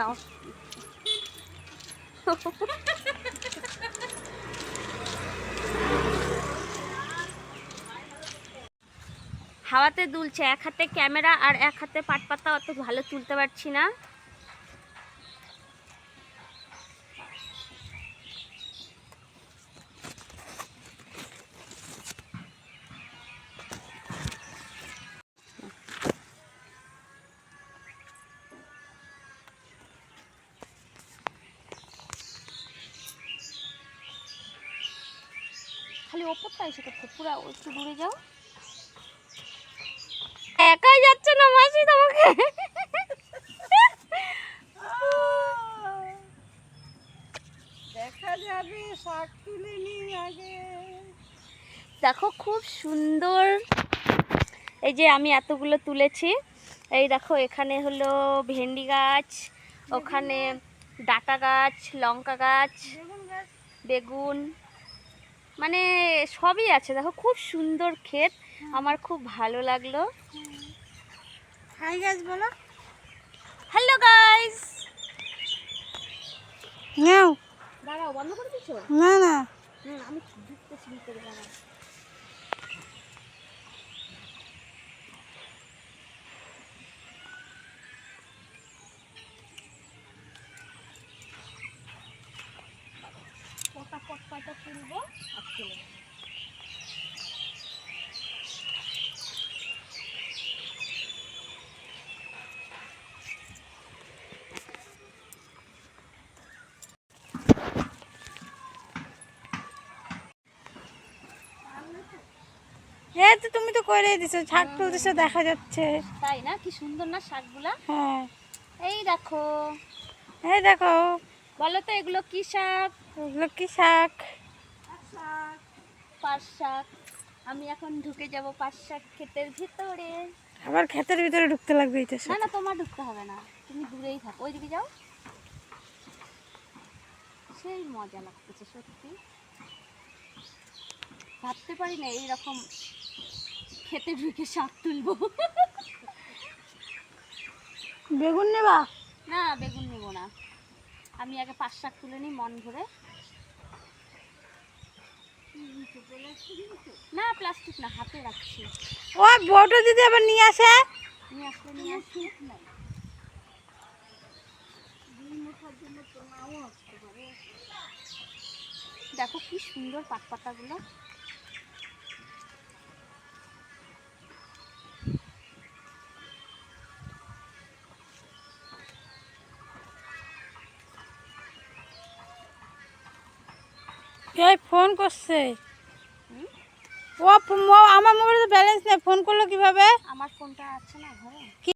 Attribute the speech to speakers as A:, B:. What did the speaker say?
A: নাও। হাওয়াতে দুলছে, এক হাতে ক্যামেরা আর এক হাতে পাট পাতা অত ভালো তুলতে পারছি না। খালি ওপরটা এসে করছে পুরো একটু দূরে যাও। একাই যাচ্ছে না মাসি তোমাকে?
B: দেখা যাবে শাক তুলে নিই আগে।
A: দেখো খুব সুন্দর। এই যে আমি এতগুলো তুলেছি। এই দেখো এখানে হলো ভেন্ডি গাছ ওখানে ডাটা গাছ লঙ্কা গাছ
B: বেগুন গাছ।
A: বেগুন মানে সবই আছে। দেখো খুব সুন্দর ক্ষেত। আমার খুব ভালো লাগল।
B: হাই গাইস বলো।
A: হ্যালো গাইস
B: নাও
A: দাঁড়াও বন্ধ করে দিছো?
B: না না।
A: আমি ঢুকতেছি ভিতরে দাঁড়াও পটাপট কয়টা তুলবো আর চলে যাব।
B: হ্যাঁ তো তুমি তো করে দিছো শাক তুলতেছো দেখা যাচ্ছে।
A: তাই না? কি সুন্দর না শাকগুলা?
B: হ্যাঁ।
A: এই দেখো।
B: এই দেখো।
A: বলো তো এগুলো কি শাক?
B: ওগুলো কি শাক?
A: পাট শাক। আমি এখন ঢুকে যাব পাট শাক ক্ষেতের ভিতরে।
B: আবার ক্ষেতের ভিতরে ঢুকতে লাগবে এটা
A: না না তোমার ঢুকতে হবে না। তুমি দূরেই থাকো ওইদিকে যাও। সেই মজা লাগতেছে সত্যি। ভাবতে পারি না এইরকম খেতে ঢুকে শাক তুলবো।
B: বেগুন নেবা?
A: না বেগুন নেব না। আমি আগে পাঁচ শাক তুলে নিই মন ভরে। না প্লাস্টিক না হাতে রাখছি।
B: ও বড় যদি আবার নিয়ে আসে?
A: নিয়ে আসলে নিয়ে আসি দেখো কি সুন্দর পাট পাতাগুলো
B: এই ফোন করছে? ও আমার মোবাইলে তো ব্যালেন্স নেই। ফোন করল কীভাবে?
A: আমার ফোনটা আছে না ঘরে?